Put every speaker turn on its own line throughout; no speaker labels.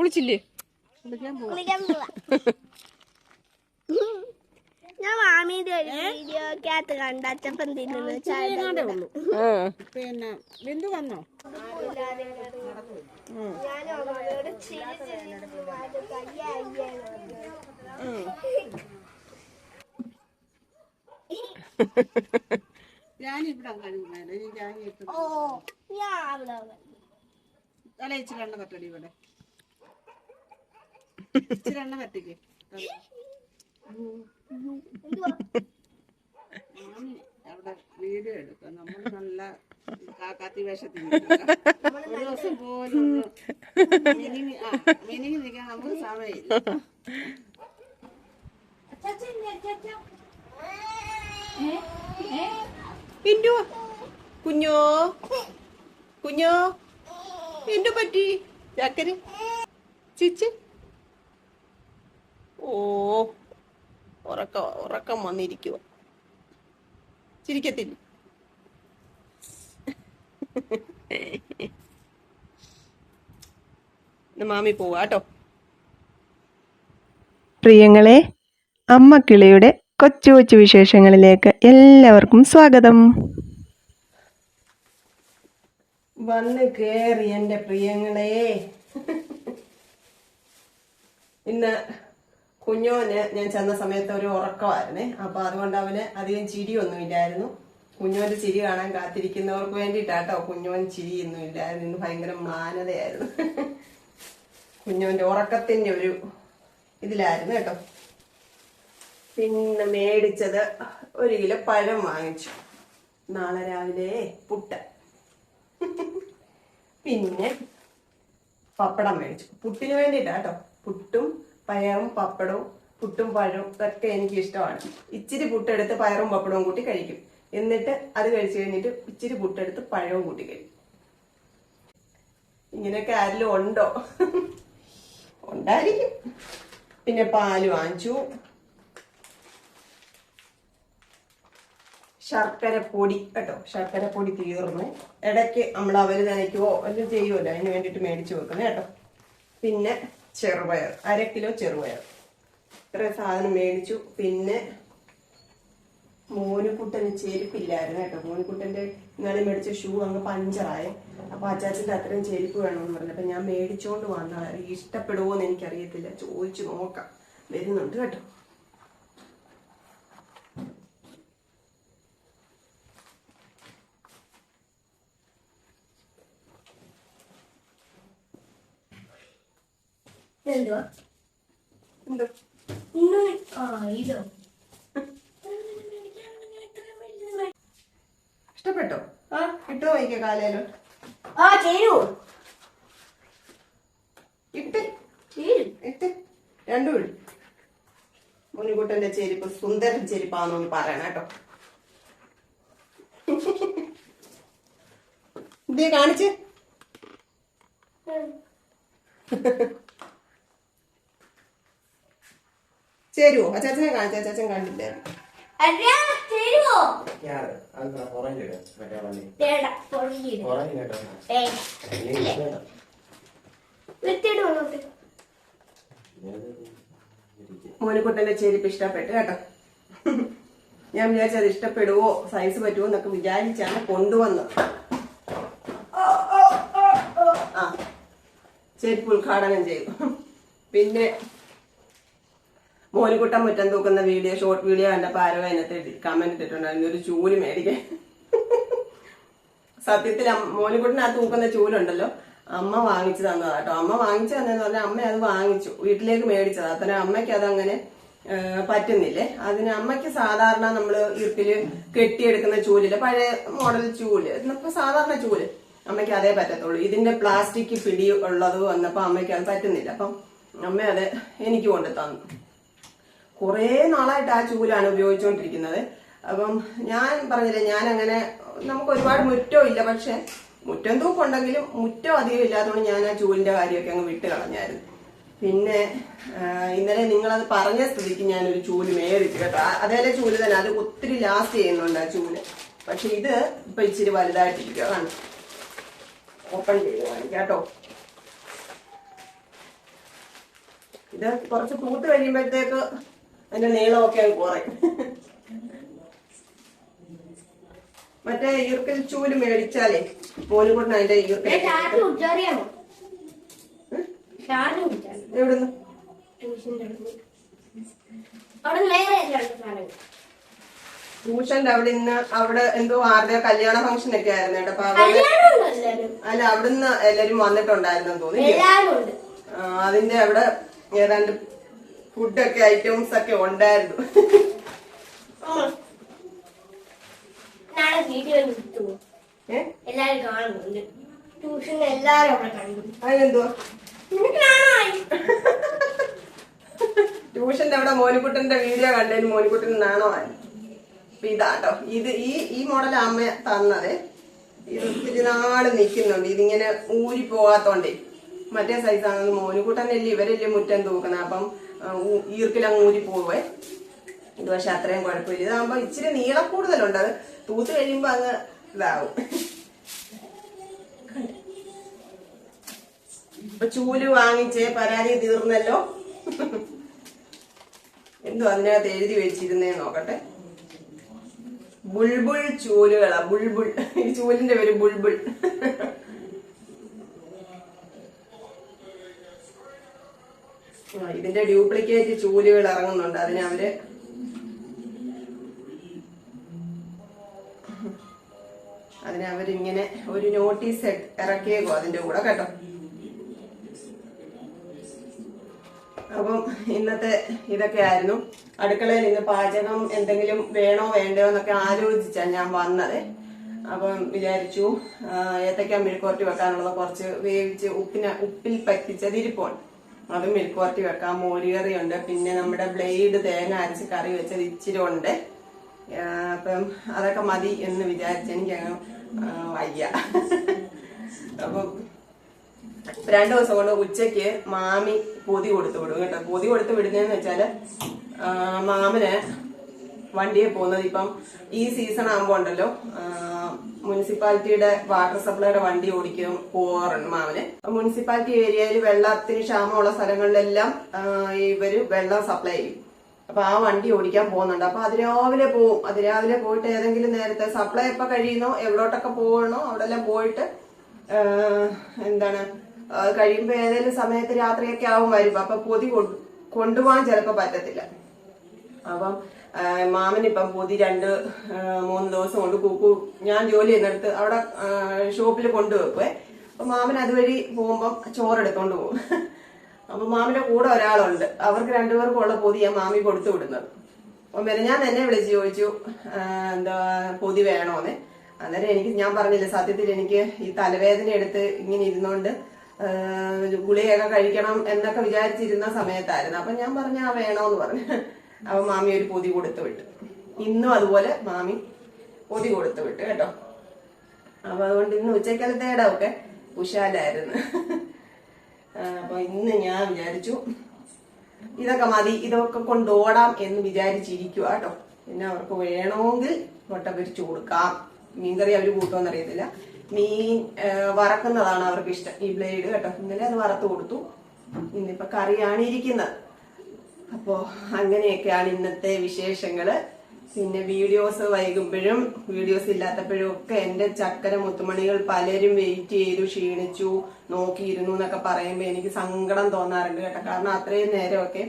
കുളിച്ചില്ലേ?
ഞാൻ മാമിയുടെ ഒരു വീഡിയോക്കകത്ത് കണ്ട അച്ചപ്പൻ തിന്നുന്നു
ഇങ്ങാണ്ടേ ഉള്ളൂ.
ആ.
പിന്നെ ബിന്ദു വന്നോ? ഞാനിവിടെ കഴിയുന്നേ ഞാൻ ഇച്ചിരി ഇവിടെ ഇച്ചിരി എണ്ണ തട്ടിക്ക്
എന്തുവാ
ഞാൻ അവിടെ വീഡിയോ എടുക്കാം. നമ്മൾ നല്ല കാക്കാത്തി വേഷത്തിൽ ഒരു ദിവസം പോലും മിനിങ്ങി നിൽക്കാൻ നമുക്ക് സമയമില്ല.
ഇൻഡു കുഞ്ഞോ? കുഞ്ഞോ? എന്തു പറ്റി ചക്കര് ചിച്ച്? ഓ ഉറക്ക ഉറക്കം വന്നിരിക്കുക ചിരിക്കത്തില്ല. മാമി പോവാട്ടോ
പ്രിയങ്ങളെ അമ്മ കിളിയുടെ കൊച്ചു കൊച്ചു വിശേഷങ്ങളിലേക്ക് എല്ലാവർക്കും സ്വാഗതം.
വന്ന് കേറി എന്റെ പ്രിയങ്ങളെ. ഇന്ന് കുഞ്ഞോന് ഞാൻ ചെന്ന സമയത്ത് ഒരു ഉറക്കമായിരുന്നേ. അപ്പൊ അതുകൊണ്ട് അവന് അധികം ചിരിയൊന്നും ഇല്ലായിരുന്നു കുഞ്ഞോന്റെ ചിരി കാണാൻ കാത്തിരിക്കുന്നവർക്ക് വേണ്ടിയിട്ടാട്ടോ കുഞ്ഞോൻ ചിരിയൊന്നും ഇല്ലായിരുന്നു ഇന്ന് ഭയങ്കര മ്ലാനതയായിരുന്നു കുഞ്ഞോന്റെ ഉറക്കത്തിന്റെ ഒരു ഇതിലായിരുന്നു കേട്ടോ. പിന്നെ മേടിച്ചത് ഒരു കിലോ പഴം വാങ്ങിച്ചു. നാളെ രാവിലെ പുട്ട്. പിന്നെ പപ്പടം മേടിച്ചു. പുട്ടിന് വേണ്ടിയിട്ടാ കേട്ടോ പുട്ടും പയറും പപ്പടവും പുട്ടും പഴവും ഇതൊക്കെ എനിക്ക് ഇഷ്ടമാണ് ഇച്ചിരി പുട്ടെടുത്ത് പയറും പപ്പടവും കൂട്ടി കഴിക്കും. എന്നിട്ട് അത് കഴിച്ചു കഴിഞ്ഞിട്ട് ഇച്ചിരി പുട്ടെടുത്ത് പഴവും കൂട്ടി കഴിക്കും. ഇങ്ങനെയൊക്കെ ആരിലും ഉണ്ടോ? ഉണ്ടായിരിക്കും. പിന്നെ പാൽ വാങ്ങിച്ചു. ശർക്കര പൊടി കേട്ടോ. ശർക്കര പൊടി തീർന്ന്. ഇടയ്ക്ക് നമ്മൾ അവർ നനയ്ക്കുവോ എല്ലാം ചെയ്യുമല്ലോ അതിന് വേണ്ടിയിട്ട് മേടിച്ചു വെക്കുന്നത് കേട്ടോ. പിന്നെ ചെറുപയർ അര കിലോ ചെറുപയർ. ഇത്ര സാധനം മേടിച്ചു. പിന്നെ മോനുകുട്ടന് ചെരുപ്പില്ലായിരുന്നു കേട്ടോ. മോനുകുട്ടന്റെ ഇന്നലെ മേടിച്ച ഷൂ അങ്ങ് പഞ്ചറായ. അപ്പൊ അച്ചാച്ചന്റെ അത്രയും ചെരുപ്പ് വേണമെന്ന് പറഞ്ഞു. അപ്പൊ ഞാൻ മേടിച്ചോണ്ട് വന്നാൽ ഇഷ്ടപ്പെടുമോ എന്ന് എനിക്കറിയത്തില്ല. ചോദിച്ചു നോക്കാം. വരുന്നുണ്ട് കേട്ടോ.
എന്തുവാ?
എന്തോ?
ഇന്ന് ആ ഇതോ.
ഇഷ്ടപ്പെട്ടോ? ആ ഇട്ടോ വയ്ക്ക കാലയിലോ
ആ ചേരൂ.
ഇട്ട്. ഇട്ട്. രണ്ടു ഇടും മുനികുട്ടന്റെ ചെരുപ്പ് സുന്ദരൻ ചെരുപ്പാന്നൊന്ന് പറയണം കേട്ടോ. ഇതേ കാണിച്ച്. ചേരുവോ അച്ചാച്ചനെ കാണിച്ച അച്ചാച്ചൻ
കണ്ടില്ല
മോനിക്കുട്ടന്റെ ചേരിപ്പ് ഇഷ്ടപ്പെട്ടു കേട്ടോ. ഞാൻ വിചാരിച്ചത് ഇഷ്ടപ്പെടുവോ സൈസ് പറ്റുമോ എന്നൊക്കെ വിചാരിച്ചാണ് കൊണ്ടുവന്നത്. ആ ചെരുപ്പ് ഉദ്ഘാടനം ചെയ്തു. പിന്നെ മോനിക്കുട്ടൻ മുറ്റം തൂക്കുന്ന വീഡിയോ ഷോർട്ട് വീഡിയോ എന്റെ ആരോ അതിനകത്ത് കമന്റ് ഇട്ടിട്ടുണ്ടായിരുന്നു ഒരു ചൂൽ മേടിക്കാൻ. സത്യത്തിൽ മോനിക്കുട്ടൻ ആ തൂക്കുന്ന ചൂലുണ്ടല്ലോ. അമ്മ വാങ്ങിച്ചു തന്നതാ കേട്ടോ. അമ്മ വാങ്ങിച്ചു തന്നെന്ന് പറഞ്ഞാൽ അമ്മ അത് വാങ്ങിച്ചു. വീട്ടിലേക്ക് മേടിച്ചതാ. അത്ര അമ്മയ്ക്ക് അതങ്ങനെ പറ്റുന്നില്ലേ? അതിന് അമ്മയ്ക്ക് സാധാരണ നമ്മൾ ഇരുപ്പിൽ കെട്ടിയെടുക്കുന്ന ചൂലിൽ പഴയ മോഡൽ ചൂൽ. ഇന്നിപ്പോ സാധാരണ ചൂൽ. അമ്മയ്ക്ക് അതേ പറ്റത്തുള്ളൂ. ഇതിന്റെ പ്ലാസ്റ്റിക് പിടി ഉള്ളത് വന്നപ്പോ അമ്മയ്ക്ക് അത് പറ്റുന്നില്ല. അപ്പം അമ്മ അത് എനിക്ക് കൊണ്ടു തന്നു കുറേ നാളായിട്ട് ആ ചൂലാണ് ഉപയോഗിച്ചുകൊണ്ടിരിക്കുന്നത് അപ്പം ഞാൻ പറഞ്ഞില്ലേ ഞാൻ അങ്ങനെ നമുക്ക് ഒരുപാട് മുറ്റോ ഇല്ല പക്ഷെ മുറ്റം തൂക്കുണ്ടെങ്കിലും മുറ്റം അധികം ഇല്ലാത്തതുകൊണ്ട് ഞാൻ ആ ചൂലിന്റെ കാര്യമൊക്കെ അങ്ങ് വിട്ട് കളഞ്ഞായിരുന്നു. പിന്നെ ഇന്നലെ നിങ്ങളത് പറഞ്ഞ സ്ഥിതിക്ക് ഞാനൊരു ചൂൽ മേടിച്ചു കേട്ടോ. ആ- അതേ ചൂൽ തന്നെ അത് ഒത്തിരി ലാസ്റ്റ് ചെയ്യുന്നുണ്ട് ആ ചൂൽ. പക്ഷെ ഇത് ഇപ്പൊ ഇച്ചിരി വലുതായിട്ടിരിക്കുക കാണും ഓപ്പൺ ചെയ്ത് കാണിക്കാം കേട്ടോ. ഇത് കുറച്ച് പൂത്ത് കഴിയുമ്പോഴത്തേക്ക് അതിന്റെ നീളമൊക്കെ അങ്ങ് കുറയും. മറ്റേ ഈർക്കൽ ചൂൽ മേടിച്ചാലേ മോനുകൂട്ടിന് അതിന്റെ ഈർക്കൽ എവിടുന്ന്? ട്യൂഷന്റെ അവിടെ ഇന്ന് അവിടെ എന്തോ ആരുടെ കല്യാണ ഫംഗ്ഷൻ ഒക്കെ ആയിരുന്നു കേട്ടോ. അല്ല അവിടുന്ന് എല്ലാരും വന്നിട്ടുണ്ടായിരുന്നു തോന്നി അതിന്റെ അവിടെ ഏതാണ്ട് ഫുഡൊക്കെ ഐറ്റംസ് ഒക്കെ ഉണ്ടായിരുന്നു. ട്യൂഷന്റെ അവിടെ മോനിക്കുട്ടന്റെ വീഡിയോ കണ്ടതിന് മോനിക്കുട്ടൻ നാണോ അപ്പൊ ഇതാട്ടോ. ഇത് ഈ ഈ മോഡൽ അമ്മ തന്നത്. ഇത് ഒത്തിരി നാൾ നിക്കുന്നുണ്ട് ഇതിങ്ങനെ ഊരി പോവാത്തോണ്ടേ മറ്റേ സൈസ് ആണെങ്കിൽ മോനിക്കുട്ടനല്ലേ ഇവരല്ലേ മുറ്റം തൂക്കുന്നത്. അപ്പം ഈർക്കിലങ്ങ് ഊരി പോവേ. ഇത് പക്ഷെ അത്രയും കുഴപ്പമില്ല. ഇതാകുമ്പോ ഇച്ചിരി നീളം കൂടുതലുണ്ട്. അത് തൂത്ത് കഴിയുമ്പോ അങ്ങ് ഇതാവും. ഇപ്പൊ ചൂൽ വാങ്ങിച്ചേ പരാതി തീർന്നല്ലോ. എന്തോ അതിനകത്ത് എഴുതി വെച്ചിരുന്നേ നോക്കട്ടെ. ബുൾബുൾ ചൂലുകളാ ബുൾബുൾ. ഈ ചൂലിന്റെ പേര് ബുൾബുൾ. ഇതിന്റെ ഡ്യൂപ്ലിക്കേറ്റ് ചൂലുകൾ ഇറങ്ങുന്നുണ്ട്. അതിന് അവർ അതിന് അവരിങ്ങനെ ഒരു നോട്ടീസ് ഇറക്കിയേക്കോ അതിന്റെ കൂടെ കേട്ടോ. അപ്പം ഇന്നത്തെ ഇതൊക്കെ ആയിരുന്നു. അടുക്കളയിൽ ഇന്ന് പാചകം എന്തെങ്കിലും വേണോ വേണ്ടയോ എന്നൊക്കെ ആലോചിച്ചാണ് ഞാൻ വന്നത്. അപ്പം വിചാരിച്ചു ഏത്തക്ക മെഴുക്കുരട്ടി വെക്കാനുള്ളത് കുറച്ച് വേവിച്ച് ഉപ്പിന് ഉപ്പിൽ പറ്റിച്ചത് അത് മെഴുക്കുവരട്ടി വെക്കാം. മോരുകറി ഉണ്ട് പിന്നെ നമ്മുടെ ബ്ലേഡ് തേങ്ങ അരച്ച് കറി വെച്ചത് ഇച്ചിരി ഉണ്ട് അപ്പം അതൊക്കെ മതി എന്ന് വിചാരിച്ച് എനിക്ക് അങ്ങ് വയ്യ. അപ്പം രണ്ടു ദിവസം കൊണ്ട് ഉച്ചയ്ക്ക് മാമി പൊതി കൊടുത്തു വിടും കേട്ടോ. പൊതി കൊടുത്ത് വിടുന്നതെന്ന് വെച്ചാൽ ആ, മാമന് വണ്ടിയെ പോകുന്നത്. ഇപ്പം ഈ സീസൺ ആകുമ്പോ ഉണ്ടല്ലോ മുനിസിപ്പാലിറ്റിയുടെ വാട്ടർ സപ്ലൈയുടെ വണ്ടി ഓടിക്കും പോവാറുണ്ട് മാമന്. മുനിസിപ്പാലിറ്റി ഏരിയയിൽ വെള്ളത്തിന് ക്ഷാമമുള്ള സ്ഥലങ്ങളിലെല്ലാം ഇവർ വെള്ളം സപ്ലൈ ചെയ്യും. അപ്പൊ ആ വണ്ടി ഓടിക്കാൻ പോകുന്നുണ്ട്. അപ്പൊ അതിരാവിലെ പോവും. അതിരാവിലെ പോയിട്ട് ഏതെങ്കിലും നേരത്തെ സപ്ലൈ എപ്പോ കഴിയുന്നോ എവിടോട്ടൊക്കെ പോകണോ അവിടെ എല്ലാം പോയിട്ട് എന്താണ് കഴിയുമ്പോൾ കഴിയുമ്പോ ഏതെങ്കിലും സമയത്ത് രാത്രിയൊക്കെ ആവും വരും. അപ്പൊ പൊതി കൊണ്ടുപോകാൻ ചിലപ്പോ പറ്റത്തില്ല. അപ്പം മാമൻ ഇപ്പം പൊതി രണ്ട് മൂന്ന് ദിവസം കൊണ്ട് കൂക്കു ഞാൻ ജോലി ചെയ്യുന്നിടത്ത് അവിടെ ഷോപ്പിൽ കൊണ്ടുവെക്കുവേ അപ്പൊ മാമൻ അതുവഴി പോകുമ്പം ചോറെടുത്തോണ്ട് പോകും. അപ്പൊ മാമിന്റെ കൂടെ ഒരാളുണ്ട്. അവർക്ക് രണ്ടുപേർക്കും ഉള്ള ഞാൻ മാമി കൊടുത്തു വിടുന്നത്. അപ്പം ഞാൻ എന്നെ വിളിച്ച് ചോദിച്ചു എന്താ പൊതി വേണോന്ന്. അന്നേരം എനിക്ക് ഞാൻ പറഞ്ഞില്ല സത്യത്തിൽ എനിക്ക് ഈ തലവേദന എടുത്ത് ഇങ്ങനെ ഇരുന്നുകൊണ്ട് ഗുളിയൊക്കെ കഴിക്കണം എന്നൊക്കെ വിചാരിച്ചിരുന്ന സമയത്തായിരുന്നു. അപ്പൊ ഞാൻ പറഞ്ഞ ആ വേണോന്ന് പറഞ്ഞു. അപ്പൊ മാമി ഒരു പൊതി കൊടുത്തു വിട്ടു. ഇന്നും അതുപോലെ മാമി പൊതി കൊടുത്തു വിട്ടു കേട്ടോ. അപ്പൊ അതുകൊണ്ട് ഇന്ന് ഉച്ചക്കലത്തെ ഇടമൊക്കെ ഉഷാലായിരുന്നു. അപ്പൊ ഇന്ന് ഞാൻ വിചാരിച്ചു ഇതൊക്കെ മതി ഇതൊക്കെ കൊണ്ടോടാം എന്ന് വിചാരിച്ചിരിക്കുക കേട്ടോ. പിന്നെ അവർക്ക് വേണമെങ്കിൽ മുട്ട പൊരിച്ചു കൊടുക്കാം. മീൻകറി അവർ കൂട്ടുമെന്ന് അറിയത്തില്ല. മീൻ വറക്കുന്നതാണ് അവർക്ക് ഇഷ്ടം ഈ ബ്ലേഡ് കേട്ടോ. ഇന്നലെ അത് വറുത്ത് കൊടുത്തു. ഇന്നിപ്പോ കറിയാണ് ഇരിക്കുന്നത്. അപ്പോ അങ്ങനെയൊക്കെയാണ് ഇന്നത്തെ വിശേഷങ്ങൾ. പിന്നെ വീഡിയോസ് വൈകുമ്പോഴും വീഡിയോസ് ഇല്ലാത്തപ്പോഴും ഒക്കെ എന്റെ ചക്കര മുത്തുമണികൾ പലരും വെയിറ്റ് ചെയ്തു ക്ഷീണിച്ചു നോക്കിയിരുന്നു എന്നൊക്കെ പറയുമ്പോ എനിക്ക് സങ്കടം തോന്നാറുണ്ട് കേട്ടോ. കാരണം അത്രയും നേരമൊക്കെ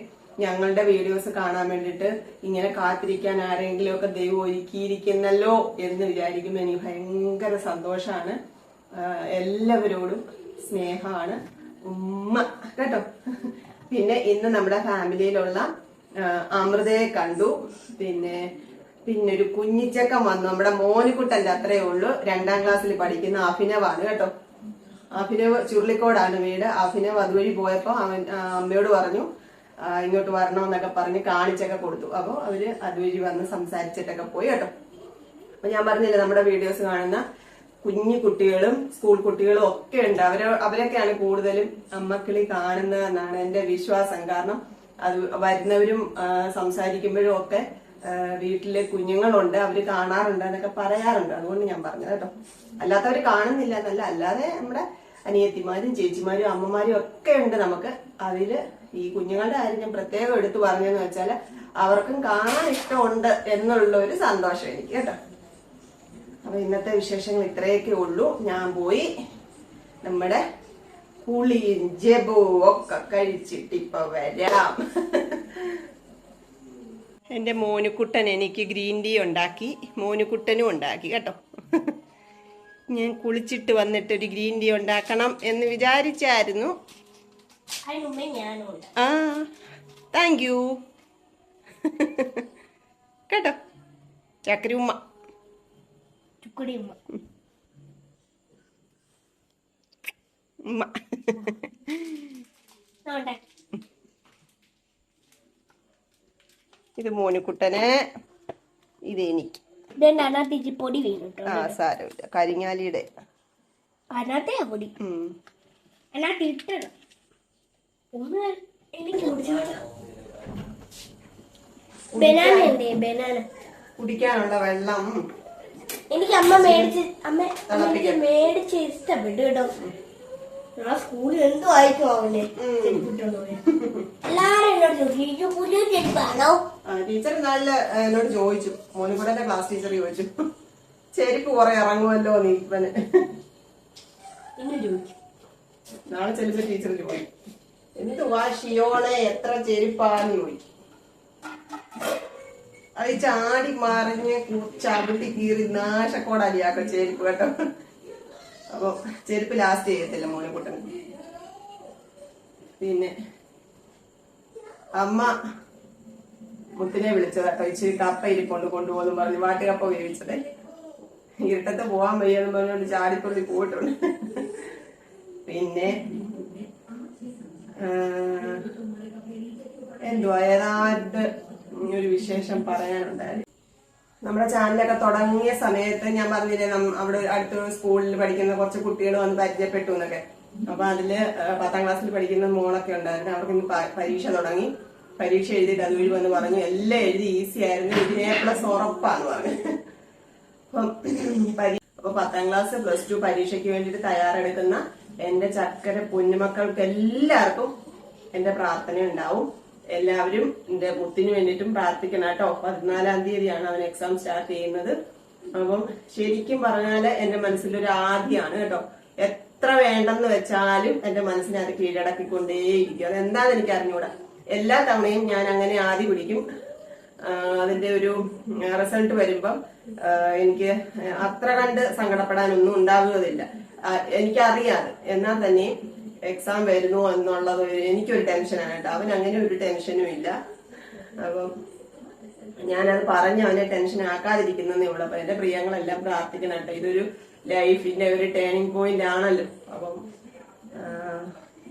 ഞങ്ങളുടെ വീഡിയോസ് കാണാൻ വേണ്ടിയിട്ട് ഇങ്ങനെ കാത്തിരിക്കാൻ ആരെങ്കിലും ഒക്കെ ദൈവം ഒരുക്കിയിരിക്കുന്നല്ലോ എന്ന് വിചാരിക്കുമ്പോൾ എനിക്ക് ഭയങ്കര സന്തോഷാണ്. എല്ലാവരോടും സ്നേഹമാണ്. ഉമ്മ കേട്ടോ. പിന്നെ ഇന്ന് നമ്മുടെ ഫാമിലിയിലുള്ള അമൃതയെ കണ്ടു. പിന്നെ പിന്നെ ഒരു കുഞ്ഞിച്ചക്കം വന്നു. നമ്മുടെ മോനിക്കുട്ടന്റെ അത്രേ ഉള്ളൂ. രണ്ടാം ക്ലാസ്സിൽ പഠിക്കുന്ന അഭിനവാണ് കേട്ടോ. അഭിനവ് ചുരുളിക്കോടാണ് വീട്. അഭിനവ് അതുവഴി പോയപ്പോ അവൻ അമ്മയോട് പറഞ്ഞു ഇങ്ങോട്ട് വരണമെന്നൊക്കെ പറഞ്ഞ് കാണിച്ചൊക്കെ കൊടുത്തു. അപ്പോൾ അവർ അതുവഴി വന്ന് സംസാരിച്ചിട്ടൊക്കെ പോയി കേട്ടോ. അപ്പൊ ഞാൻ പറഞ്ഞില്ല നമ്മുടെ വീഡിയോസ് കാണുന്ന കുഞ്ഞു കുട്ടികളും സ്കൂൾ കുട്ടികളും ഒക്കെ ഉണ്ട്. അവരെ അവരൊക്കെയാണ് കൂടുതലും അമ്മക്കിളി കാണുന്നതെന്നാണ് എന്റെ വിശ്വാസം. കാരണം അത് വരുന്നവരും സംസാരിക്കുമ്പോഴും ഒക്കെ വീട്ടിലെ കുഞ്ഞുങ്ങളുണ്ട്. അവർ കാണാറുണ്ട് എന്നൊക്കെ പറയാറുണ്ട്. അതുകൊണ്ട് ഞാൻ പറഞ്ഞത് കേട്ടോ. അല്ലാത്തവര് കാണുന്നില്ല എന്നല്ല. അല്ലാതെ നമ്മുടെ അനിയത്തിമാരും ചേച്ചിമാരും അമ്മമാരും ഒക്കെ ഉണ്ട് നമുക്ക്. അതിൽ ഈ കുഞ്ഞുങ്ങളുടെ കാര്യം ഞാൻ പ്രത്യേകം എടുത്തു പറഞ്ഞെന്ന് വെച്ചാൽ അവർക്കും കാണാൻ ഇഷ്ടമുണ്ട് എന്നുള്ള ഒരു സന്തോഷം എനിക്ക് കേട്ടോ. അപ്പൊ ഇന്നത്തെ വിശേഷങ്ങൾ ഇത്രയൊക്കെ ഉള്ളൂ. ഞാൻ പോയി നമ്മുടെ കുളിയും ജപവും ഒക്കെ കഴിച്ചിട്ട് ഇപ്പൊ വരാം. എന്റെ മോനുക്കുട്ടൻ എനിക്ക് ഗ്രീൻ ടീ ഉണ്ടാക്കി. മോനുക്കുട്ടനും ഉണ്ടാക്കി കേട്ടോ. ഞാൻ കുളിച്ചിട്ട് വന്നിട്ട് ഒരു ഗ്രീൻ ടീ ഉണ്ടാക്കണം എന്ന് വിചാരിച്ചായിരുന്നു. ആ താങ്ക് യു. കേട്ടോ. ചക്കരി ഉമ്മ.
ചുക്കുടി ഉമ്മ.
ഉമ്മ ഇത് മോനുക്കുട്ടന് ഇത് എനിക്ക്.
അതിനകത്ത് പൊടി വീണിട്ടോ
ആ സാരമില്ല. കരിങ്ങാലിയുടെ.
അതിനകത്തേ പൊടി.
ഉം.
അതിനകത്ത് ഇട്ടണം ഒന്ന് എനിക്ക് കുടിച്ചോട്ടെ ബനാന എന്തേ ബനാന.
കുടിക്കാനുള്ള വെള്ളം.
എനിക്ക് അമ്മ മേടിച്ച് അമ്മ എനിക്ക് മേടിച്ച് ഇഷ്ടപ്പെട്ടു കേട്ടോ. ഞാൻ സ്കൂളിൽ എന്തോ ആയിരിക്കും പോയത്. എല്ലാരും എന്നോട് ചോദിച്ചു "ഇത് പുതിയ ചെരുപ്പാണോ
ടീച്ചർ നല്ല എന്നോട് ചോദിച്ചു. മോനുകൂടെ ക്ലാസ് ടീച്ചർ ചോദിച്ചു. ചെരുപ്പ് കുറെ ഇറങ്ങുമല്ലോ നീ
ചോദിച്ചു.
നാളെ ചെലപ്പോ ടീച്ചർ ചോദിക്കും. എന്നിട്ട് വാ ഷിയോളെ എത്ര ചെരുപ്പാന്ന് ചോദിക്കും. അത് ചാടി മറിഞ്ഞ് ചവിട്ടി കീറി നാശക്കോടാലിയാക്ക ചെരുപ്പ് കേട്ടോ. അപ്പൊ ചെരുപ്പ് ലാസ്റ്റ് ചെയ്യത്തില്ല മോനെ കുട്ടൻ പിന്നെ അമ്മ മുത്തിനെ വിളിച്ചത് ഇച്ചിരി കപ്പ ഇരിക്കൊണ്ട് കൊണ്ടുപോകുന്നു പറഞ്ഞു. വാട്ടുകപ്പ വേവിച്ചത്. ഇരുട്ടത്ത് പോവാൻ വയ്യെന്ന് പറഞ്ഞുകൊണ്ട് ചാടിപ്പുറത്തി പോയിട്ടുണ്ട്. പിന്നെ എന്തുവാ? ഏതാണ്ട് ഒരു വിശേഷം പറയാനുണ്ടായിരുന്നു. നമ്മുടെ ചാനലൊക്കെ തുടങ്ങിയ സമയത്ത് ഞാൻ പറഞ്ഞില്ലേ അവിടെ അടുത്ത സ്കൂളിൽ പഠിക്കുന്ന കുറച്ച് കുട്ടികൾ വന്ന് പരിചയപ്പെട്ടു എന്നൊക്കെ. അപ്പൊ അതിൽ പത്താം ക്ലാസ്സിൽ പഠിക്കുന്ന മോളൊക്കെ ഉണ്ടായിരുന്നു. അവർക്ക് ഇന്ന് പരീക്ഷ തുടങ്ങി. പരീക്ഷ എഴുതിയിട്ട് അതുവഴി വന്ന് പറഞ്ഞു. എല്ലാം എഴുതി ഈസി ആയിരുന്നു. ഇതിന് എ പ്ലസ് ഉറപ്പാന്ന് പറഞ്ഞു. അപ്പൊ പത്താം ക്ലാസ് പ്ലസ് ടു പരീക്ഷയ്ക്ക് വേണ്ടിട്ട് തയ്യാറെടുക്കുന്ന എന്റെ ചക്കര പൊന്നുമക്കൾക്ക് എല്ലാവർക്കും എന്റെ പ്രാർത്ഥന ഉണ്ടാവും. എല്ലാവരും എന്റെ മുത്തിന് വേണ്ടിയിട്ടും പ്രാർത്ഥിക്കണം കേട്ടോ. പതിനാലാം തീയതിയാണ് അവൻ എക്സാം സ്റ്റാർട്ട് ചെയ്യുന്നത്. അപ്പം ശരിക്കും പറഞ്ഞാൽ എന്റെ മനസ്സിലൊരു ആദ്യമാണ് കേട്ടോ. എത്ര വേണ്ടെന്ന് വെച്ചാലും എന്റെ മനസ്സിനെ അത് കീഴടക്കിക്കൊണ്ടേയിരിക്കും. അത് എന്താണെന്ന് എനിക്ക് അറിഞ്ഞൂടാ എല്ലാ തവണയും ഞാൻ അങ്ങനെ ആദ്യ പിടിക്കും. അതിന്റെ ഒരു റിസൾട്ട് വരുമ്പം എനിക്ക് അത്ര കണ്ട് സങ്കടപ്പെടാനൊന്നും ഉണ്ടാകുന്നതില്ല എനിക്കറിയാം. എന്നാൽ തന്നെ എക്സാം വരുന്നു എന്നുള്ളത് എനിക്കൊരു ടെൻഷനാണ് കേട്ടോ. അവൻ അങ്ങനെ ഒരു ടെൻഷനും ഇല്ല. അപ്പം ഞാനത് പറഞ്ഞ് അവനെ ടെൻഷൻ ആക്കാതിരിക്കുന്നേ ഉള്ളൂ. അപ്പൊ എന്റെ പ്രിയങ്ങളെല്ലാം പ്രാർത്ഥിക്കണം കേട്ടോ. ഇതൊരു ലൈഫിന്റെ ഒരു ടേണിംഗ് പോയിന്റ് ആണല്ലോ. അപ്പം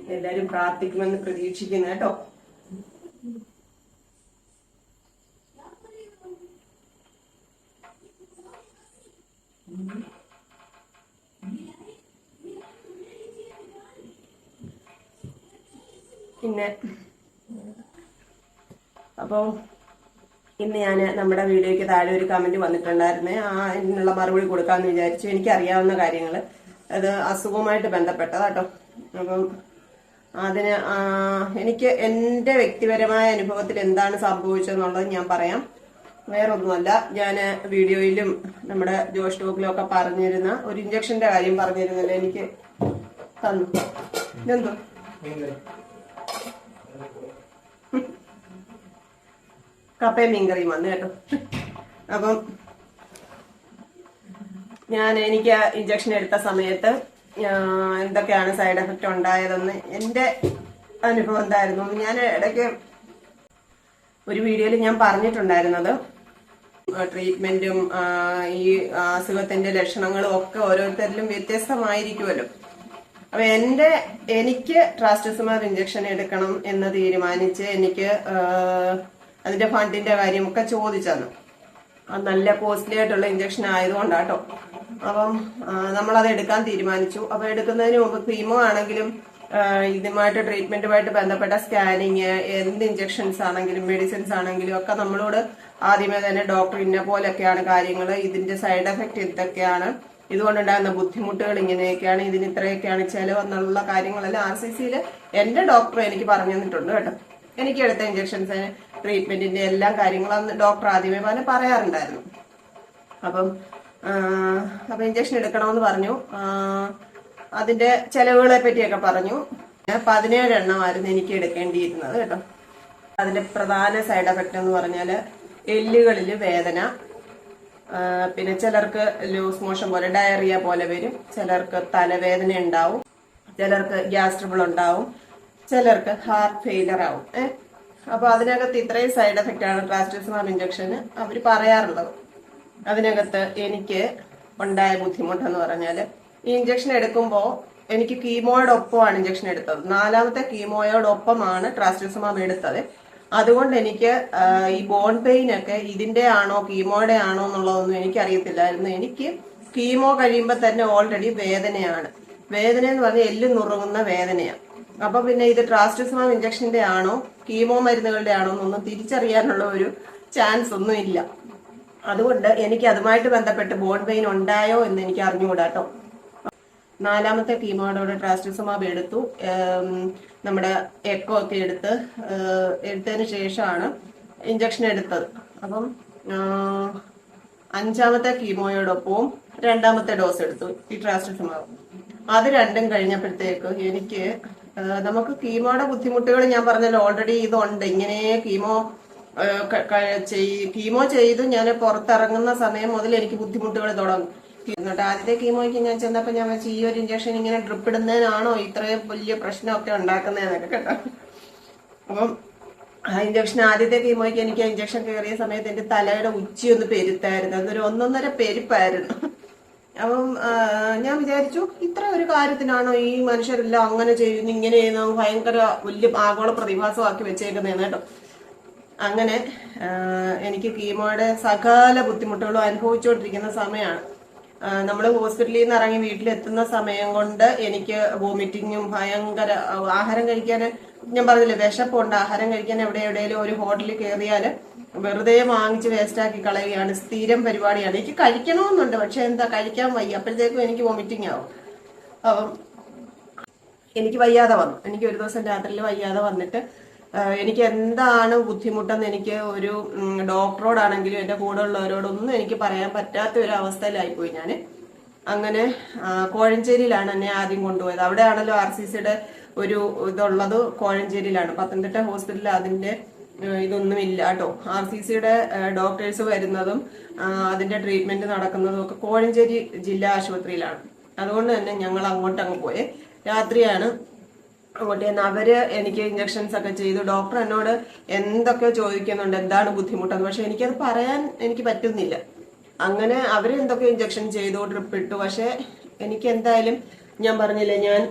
എല്ലാരും പ്രാർത്ഥിക്കുമെന്ന് പ്രതീക്ഷിക്കുന്നു കേട്ടോ. പിന്നെ അപ്പോൾ ഇന്ന് ഞാൻ നമ്മുടെ വീഡിയോയ്ക്ക് താഴെ ഒരു കമന്റ് വന്നിട്ടുണ്ടായിരുന്നേ. ആ ഇതിനുള്ള മറുപടി കൊടുക്കാമെന്ന് വിചാരിച്ചു. എനിക്കറിയാവുന്ന കാര്യങ്ങൾ അത് അസുഖവുമായിട്ട് ബന്ധപ്പെട്ടതാട്ടോ അപ്പം അതിന് എനിക്ക് എന്റെ വ്യക്തിപരമായ അനുഭവത്തിൽ എന്താണ് സംഭവിച്ചതെന്നുള്ളത് ഞാൻ പറയാം. വേറൊന്നുമല്ല ഞാൻ വീഡിയോയിലും നമ്മുടെ ജോഷ് ടോക്കിലും ഒക്കെ പറഞ്ഞിരുന്ന ഒരു ഇഞ്ചക്ഷന്റെ കാര്യം പറഞ്ഞിരുന്നല്ലോ എനിക്ക് തന്നു. ഇതെന്തോ? കപ്പയും മീൻകറിയും വന്നു കേട്ടോ. അപ്പം ഞാൻ എനിക്ക് ഇഞ്ചക്ഷൻ എടുത്ത സമയത്ത് എന്തൊക്കെയാണ് സൈഡ് എഫക്റ്റ് ഉണ്ടായതെന്ന് എന്റെ അനുഭവം എന്തായിരുന്നു. ഞാൻ ഇടയ്ക്ക് ഒരു വീഡിയോയിൽ ഞാൻ പറഞ്ഞിട്ടുണ്ടായിരുന്നത് ട്രീറ്റ്മെന്റും ഈ അസുഖത്തിന്റെ ലക്ഷണങ്ങളും ഒക്കെ ഓരോരുത്തരിലും വ്യത്യസ്തമായിരിക്കുമല്ലോ. അപ്പൊ എന്റെ എനിക്ക് ട്രാസ്റ്റസുമാർ ഇഞ്ചക്ഷൻ എടുക്കണം എന്ന് തീരുമാനിച്ച് എനിക്ക് അതിന്റെ ഫണ്ടിന്റെ കാര്യമൊക്കെ ചോദിച്ചെന്നു. അത് നല്ല കോസ്റ്റ്ലി ആയിട്ടുള്ള ഇഞ്ചക്ഷൻ ആയതുകൊണ്ടാട്ടോ. അപ്പം നമ്മളത് എടുക്കാൻ തീരുമാനിച്ചു. അപ്പൊ എടുക്കുന്നതിന് മുമ്പ് ക്രീമോ ആണെങ്കിലും ഇതുമായിട്ട് ട്രീറ്റ്മെന്റുമായിട്ട് ബന്ധപ്പെട്ട സ്കാനിങ് എന്ത് ഇഞ്ചക്ഷൻസ് ആണെങ്കിലും മെഡിസിൻസ് ആണെങ്കിലും ഒക്കെ നമ്മളോട് ആദ്യമേ തന്നെ ഡോക്ടർ ഇന്ന പോലൊക്കെയാണ് കാര്യങ്ങൾ ഇതിന്റെ സൈഡ് എഫക്റ്റ് എന്തൊക്കെയാണ് ഇതുകൊണ്ടുണ്ടാകുന്ന ബുദ്ധിമുട്ടുകൾ ഇങ്ങനെയൊക്കെയാണ് ഇതിന് ഇത്രയൊക്കെയാണ് ചെലവ് എന്നുള്ള കാര്യങ്ങളെല്ലാം ആർ സി സിയിൽ എന്റെ ഡോക്ടർ എനിക്ക് പറഞ്ഞു തന്നിട്ടുണ്ട് കേട്ടോ. എനിക്ക് എടുത്ത ഇഞ്ചക്ഷൻസ് ട്രീറ്റ്മെന്റിന്റെ എല്ലാ കാര്യങ്ങളും അന്ന് ഡോക്ടർ ആദ്യമേ പറഞ്ഞ് പറയാറുണ്ടായിരുന്നു. അപ്പം അപ്പൊ ഇഞ്ചക്ഷൻ എടുക്കണമെന്ന് പറഞ്ഞു. അതിന്റെ ചെലവുകളെ പറ്റിയൊക്കെ പറഞ്ഞു. പതിനേഴ് എണ്ണമായിരുന്നു എനിക്ക് എടുക്കേണ്ടിയിരുന്നത് കേട്ടോ. അതിന്റെ പ്രധാന സൈഡ് എഫക്റ്റ് എന്ന് പറഞ്ഞാൽ എല്ലുകളിൽ വേദന പിന്നെ ചിലർക്ക് ലൂസ് മോഷൻ പോലെ ഡയറിയ പോലെ വരും. ചിലർക്ക് തലവേദന ഉണ്ടാവും. ചിലർക്ക് ഗ്യാസ് ട്രബിൾ ഉണ്ടാവും. ചിലർക്ക് ഹാർട്ട് ഫെയിലർ ആവും. ഏഹ് അപ്പൊ അതിനകത്ത് ഇത്രയും സൈഡ് എഫക്റ്റ് ആണ് ട്രാസ്റ്റിസ്മാർ ഇഞ്ചക്ഷന് അവർ പറയാറുള്ളത്. അതിനകത്ത് എനിക്ക് ഉണ്ടായ ബുദ്ധിമുട്ടെന്ന് പറഞ്ഞാൽ ഈ ഇഞ്ചക്ഷൻ എടുക്കുമ്പോൾ എനിക്ക് കീമോയോടൊപ്പമാണ് ഇഞ്ചക്ഷൻ എടുത്തത്. നാലാമത്തെ കീമോയോടൊപ്പമാണ് ട്രാസ്റ്റിസമാം എടുത്തത്. അതുകൊണ്ട് എനിക്ക് ഈ ബോൺ പെയിൻ ഒക്കെ ഇതിന്റെ ആണോ കീമോയുടെ ആണോ എന്നുള്ളതൊന്നും എനിക്ക് അറിയത്തില്ലായിരുന്നു എനിക്ക് കീമോ കഴിയുമ്പോൾ തന്നെ ഓൾറെഡി വേദനയാണ്. വേദന എന്ന് പറഞ്ഞാൽ എല്ല് നുറുങ്ങുന്ന വേദനയാണ് അപ്പൊ പിന്നെ ഇത് ട്രാസ്റ്റിസമാം ഇഞ്ചക്ഷന്റെ ആണോ കീമോ മരുന്നുകളുടെ ആണോ എന്നൊന്നും തിരിച്ചറിയാനുള്ള ഒരു ചാൻസ് ഒന്നും ഇല്ല. അതുകൊണ്ട് എനിക്ക് അതുമായിട്ട് ബന്ധപ്പെട്ട് ബോൺ പെയിൻ ഉണ്ടായോ എന്ന് എനിക്ക് അറിഞ്ഞുകൂടാട്ടോ. നാലാമത്തെ കീമോയുടെ ട്രാസ്റ്റിസുമാബ് എടുത്തു. നമ്മുടെ എക്കോ ഒക്കെ എടുത്ത് എടുത്തതിന് ശേഷമാണ് ഇഞ്ചക്ഷൻ എടുത്തത്. അപ്പം അഞ്ചാമത്തെ കീമോയോടൊപ്പവും രണ്ടാമത്തെ ഡോസ് എടുത്തു ഈ ട്രാസ്റ്റിസമാബ് അത് രണ്ടും കഴിഞ്ഞപ്പോഴത്തേക്ക് എനിക്ക് നമുക്ക് കീമോയുടെ ബുദ്ധിമുട്ടുകൾ ഞാൻ പറഞ്ഞല്ലോ ഓൾറെഡി ഇതുണ്ട്. ഇങ്ങനെ കീമോ കീമോ ചെയ്തു ഞാൻ പുറത്തിറങ്ങുന്ന സമയം മുതൽ എനിക്ക് ബുദ്ധിമുട്ടുകൾ തുടങ്ങും. എന്നിട്ട് ആദ്യത്തെ കീമോയ്ക്ക് ഞാൻ ചെന്നപ്പോ ഞാൻ ഈ ഒരു ഇഞ്ചക്ഷൻ ഇങ്ങനെ ഡ്രിപ്പ് ഇടുന്നതിനാണോ ഇത്രയും വലിയ പ്രശ്നമൊക്കെ ഉണ്ടാക്കുന്നതെന്നൊക്കെ കേട്ടോ. അപ്പം ആ ഇഞ്ചക്ഷൻ ആദ്യത്തെ കീമോയ്ക്ക് എനിക്ക് ആ ഇഞ്ചക്ഷൻ കയറിയ സമയത്ത് എന്റെ തലയുടെ ഉച്ചി ഒന്ന് പെരുത്തായിരുന്നു. അതൊരു ഒന്നൊന്നര പെരുപ്പായിരുന്നു. അപ്പം ഞാൻ വിചാരിച്ചു ഇത്ര ഒരു കാര്യത്തിനാണോ ഈ മനുഷ്യരെല്ലാം അങ്ങനെ ചെയ്യുന്നു ഇങ്ങനെ ചെയ്യുന്നു ഭയങ്കര വലിയ ആഗോള പ്രതിഭാസമാക്കി വെച്ചേക്കുന്നതെന്ന് കേട്ടോ. അങ്ങനെ എനിക്ക് കീമോയുടെ സകല ബുദ്ധിമുട്ടുകളും അനുഭവിച്ചുകൊണ്ടിരിക്കുന്ന സമയമാണ് നമ്മൾ ഹോസ്പിറ്റലിൽ നിന്ന് ഇറങ്ങി വീട്ടിലെത്തുന്ന സമയം കൊണ്ട് എനിക്ക് വോമിറ്റിങ്ങും ഭയങ്കര ആഹാരം കഴിക്കാൻ ഞാൻ പറഞ്ഞില്ലേ വിശപ്പുണ്ട്. ആഹാരം കഴിക്കാൻ എവിടെ എവിടെയെങ്കിലും ഒരു ഹോട്ടലിൽ കയറിയാൽ വെറുതെ വാങ്ങിച്ച് വേസ്റ്റാക്കി കളയുകയാണ്. സ്ഥിരം പരിപാടിയാണ്. എനിക്ക് കഴിക്കണമെന്നുണ്ട് പക്ഷെ എന്താ കഴിക്കാൻ വയ്യ. അപ്പോഴത്തേക്കും എനിക്ക് വോമിറ്റിംഗ് ആവും. അപ്പം എനിക്ക് വയ്യാതെ വന്നു. എനിക്ക് ഒരു ദിവസം രാത്രിയിൽ വയ്യാതെ വന്നിട്ട് എനിക്ക് എന്താണ് ബുദ്ധിമുട്ടെന്ന് എനിക്ക് ഒരു ഡോക്ടറോടാണെങ്കിലും എന്റെ കൂടെ ഉള്ളവരോടൊന്നും എനിക്ക് പറയാൻ പറ്റാത്ത ഒരു അവസ്ഥയിലായിപ്പോയി ഞാൻ അങ്ങനെ കോഴഞ്ചേരിയിലാണ് എന്നെ ആദ്യം കൊണ്ടുപോയത്. അവിടെയാണല്ലോ ആർ സി സിയുടെ ഒരു ഇതുള്ളത്. കോഴഞ്ചേരിയിലാണ്. പത്തനംതിട്ട ഹോസ്പിറ്റലിൽ അതിന്റെ ഏഹ്, ഇതൊന്നും ഇല്ല കേട്ടോ. ആർ സി സിയുടെ ഡോക്ടേഴ്സ് വരുന്നതും അതിന്റെ ട്രീറ്റ്മെന്റ് നടക്കുന്നതും ഒക്കെ കോഴഞ്ചേരി ജില്ലാ ആശുപത്രിയിലാണ്. അതുകൊണ്ട് തന്നെ ഞങ്ങൾ അങ്ങോട്ട് അങ്ങ് പോയേ. രാത്രിയാണ് അങ്ങോട്ട് അവർ എനിക്ക് ഇഞ്ചക്ഷൻസ് ഒക്കെ ചെയ്തു. ഡോക്ടർ എന്നോട് എന്തൊക്കെ ചോദിക്കുന്നുണ്ട് എന്താണ് ബുദ്ധിമുട്ടെന്ന്. പക്ഷെ എനിക്കത് പറയാൻ എനിക്ക് പറ്റുന്നില്ല. അങ്ങനെ അവർ എന്തൊക്കെ ഇഞ്ചക്ഷൻ ചെയ്തു ഡ്രിപ്പ് ഇട്ടു. പക്ഷെ എനിക്ക് എന്തായാലും ഞാൻ പറഞ്ഞില്ല ഞാൻ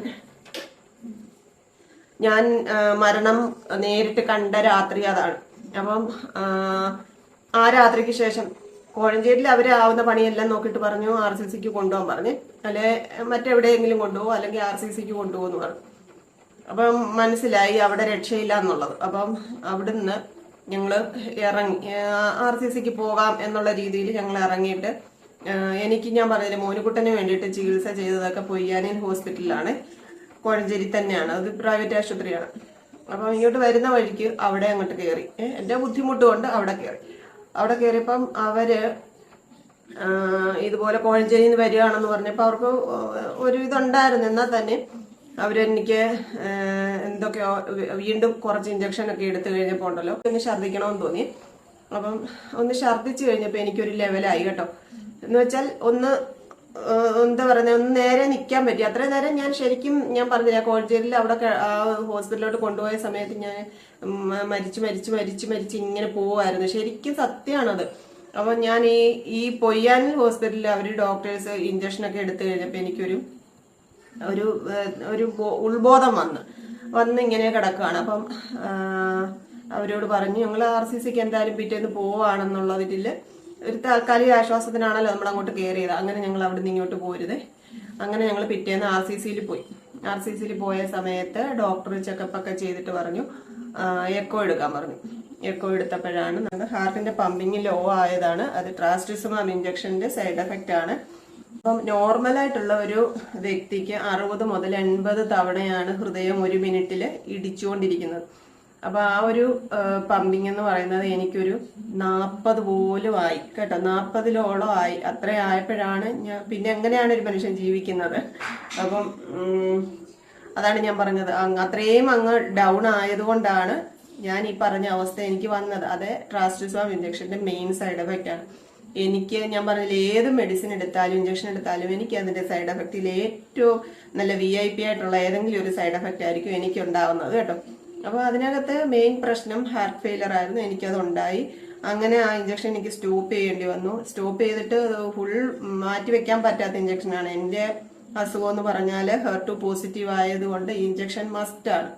ഞാൻ മരണം നേരിട്ട് കണ്ട രാത്രി അതാണ്. അപ്പം ആ, ആ രാത്രിക്ക് ശേഷം കോഴഞ്ചേരിയിൽ അവർ ആവുന്ന പണിയെല്ലാം നോക്കിയിട്ട് പറഞ്ഞു ആർ സി സിക്ക് കൊണ്ടുപോകാൻ പറഞ്ഞ്. അല്ലെ മറ്റെവിടെയെങ്കിലും കൊണ്ടുപോകും അല്ലെങ്കിൽ ആർ സി സിക്ക് കൊണ്ടുപോകുമെന്ന് പറഞ്ഞു. അപ്പം മനസ്സിലായി അവിടെ രക്ഷയില്ല എന്നുള്ളത്. അപ്പം അവിടുന്ന് ഞങ്ങൾ ഇറങ്ങി ആർ സി സിക്ക് പോകാം എന്നുള്ള രീതിയിൽ ഞങ്ങൾ ഇറങ്ങിയിട്ട് എനിക്ക് ഞാൻ പറഞ്ഞില്ല മോനുകുട്ടന് വേണ്ടിയിട്ട് ചികിത്സ ചെയ്തതൊക്കെ പൊയ്യാനിൻ ഹോസ്പിറ്റലിലാണ്. കോഴഞ്ചേരി തന്നെയാണ്. അത് പ്രൈവറ്റ് ആശുപത്രിയാണ്. അപ്പം ഇങ്ങോട്ട് വരുന്ന വഴിക്ക് അവിടെ അങ്ങോട്ട് കയറി. എന്റെ ബുദ്ധിമുട്ട് കൊണ്ട് അവിടെ കയറി. അവിടെ കയറിയപ്പം അവർ ഇതുപോലെ കോഴഞ്ചേരിയിൽ നിന്ന് വരികയാണെന്ന് പറഞ്ഞപ്പോൾ അവർക്ക് ഒരു ഇതുണ്ടായിരുന്നു എന്നാൽ തന്നെ അവരെനിക്ക് എന്തൊക്കെയോ വീണ്ടും കുറച്ച് ഇഞ്ചക്ഷൻ ഒക്കെ എടുത്തു കഴിഞ്ഞപ്പോൾ ഉണ്ടല്ലോ. ഒന്ന് ഛർദ്ദിക്കണമെന്ന് തോന്നി. അപ്പം ഒന്ന് ഛർദ്ദിച്ചു കഴിഞ്ഞപ്പോൾ എനിക്കൊരു ലെവലായി കേട്ടോ. എന്ന് വെച്ചാൽ ഒന്ന് എന്താ പറയുന്നത് ഒന്ന് നേരെ നിൽക്കാൻ പറ്റി. അത്രയും നേരം ഞാൻ ശരിക്കും ഞാൻ പറഞ്ഞില്ല കോഴഞ്ചേരിയിൽ അവിടെ ഹോസ്പിറ്റലിലോട്ട് കൊണ്ടുപോയ സമയത്ത് ഞാൻ മരിച്ച് മരിച്ച് മരിച്ച് മരിച്ച് ഇങ്ങനെ പോവായിരുന്നു ശരിക്കും സത്യമാണത്. അപ്പം ഞാൻ ഈ ഈ പൊയ്യാനിൽ ഹോസ്പിറ്റലിൽ അവർ ഡോക്ടേഴ്സ് ഇഞ്ചക്ഷനൊക്കെ എടുത്തു കഴിഞ്ഞപ്പോൾ എനിക്കൊരു ഒരു ഒരു ഉൾബോധം വന്ന്. വന്ന് ഇങ്ങനെ കിടക്കുകയാണ് അപ്പം അവരോട് പറഞ്ഞു ഞങ്ങൾ ആർ സി സിക്ക് എന്തായാലും പിറ്റേന്ന് പോവാണെന്നുള്ളതിൽ ഒരു താൽക്കാലിക ആശ്വാസത്തിനാണല്ലോ നമ്മൾ അങ്ങോട്ട് കയറിയത് അങ്ങനെ ഞങ്ങൾ അവിടെ നിന്ന് ഇങ്ങോട്ട് പോരുത്. അങ്ങനെ ഞങ്ങൾ പിറ്റേന്ന് ആർ സി സിയിൽ പോയി. ആർ സി സിയിൽ പോയ സമയത്ത് ഡോക്ടർ ചെക്കപ്പ് ഒക്കെ ചെയ്തിട്ട് പറഞ്ഞു എക്കോ എടുക്കാൻ പറഞ്ഞു. എക്കോ എടുത്തപ്പോഴാണ് ഹാർട്ടിന്റെ പമ്പിങ് ലോ ആയതാണ്. അത് ട്രാസ്റ്റിസമാം ഇഞ്ചക്ഷന്റെ സൈഡ് എഫക്റ്റ് ആണ് അപ്പം നോർമലായിട്ടുള്ള ഒരു വ്യക്തിക്ക് അറുപത് മുതൽ എൺപത് തവണയാണ് ഹൃദയം ഒരു മിനിറ്റിൽ ഇടിച്ചുകൊണ്ടിരിക്കുന്നത്. അപ്പൊ ആ ഒരു പമ്പിങ് എന്ന് പറയുന്നത് എനിക്കൊരു നാൽപ്പത് പോലും ആയി കേട്ടോ. നാൽപ്പതിലോളം ആയി. അത്ര ആയപ്പോഴാണ് ഞാൻ പിന്നെ എങ്ങനെയാണ് ഒരു മനുഷ്യൻ ജീവിക്കുന്നത്? അപ്പം അതാണ് ഞാൻ പറഞ്ഞത്. അത്രയും അങ്ങ് ഡൗൺ ആയതുകൊണ്ടാണ് ഞാൻ ഈ പറഞ്ഞ അവസ്ഥ എനിക്ക് വന്നത്. അത് ട്രാസ്റ്റിസോം ഇഞ്ചക്ഷന്റെ മെയിൻ സൈഡ് എഫക്റ്റ് ആണ് എനിക്ക് ഞാൻ പറഞ്ഞില്ല ഏത് മെഡിസിൻ എടുത്താലും ഇഞ്ചക്ഷൻ എടുത്താലും എനിക്ക് അതിന്റെ സൈഡ് എഫക്റ്റിൽ ഏറ്റവും നല്ല വി ഐ പി ആയിട്ടുള്ള ഏതെങ്കിലും ഒരു സൈഡ് എഫക്റ്റ് ആയിരിക്കും എനിക്ക് ഉണ്ടാവുന്നത് കേട്ടോ. അപ്പോൾ അതിനകത്ത് മെയിൻ പ്രശ്നം ഹാർട്ട് ഫെയിലർ ആയിരുന്നു എനിക്കത് ഉണ്ടായി. അങ്ങനെ ആ ഇഞ്ചക്ഷൻ എനിക്ക് സ്റ്റോപ്പ് ചെയ്യേണ്ടി വന്നു. സ്റ്റോപ്പ് ചെയ്തിട്ട് ഫുൾ മാറ്റി വെക്കാൻ പറ്റാത്ത ഇഞ്ചക്ഷനാണ് എന്റെ അസുഖം എന്ന് പറഞ്ഞാൽ ഹെർട്ടു പോസിറ്റീവ് ആയതുകൊണ്ട് ഈ ഇഞ്ചക്ഷൻ ആണ്.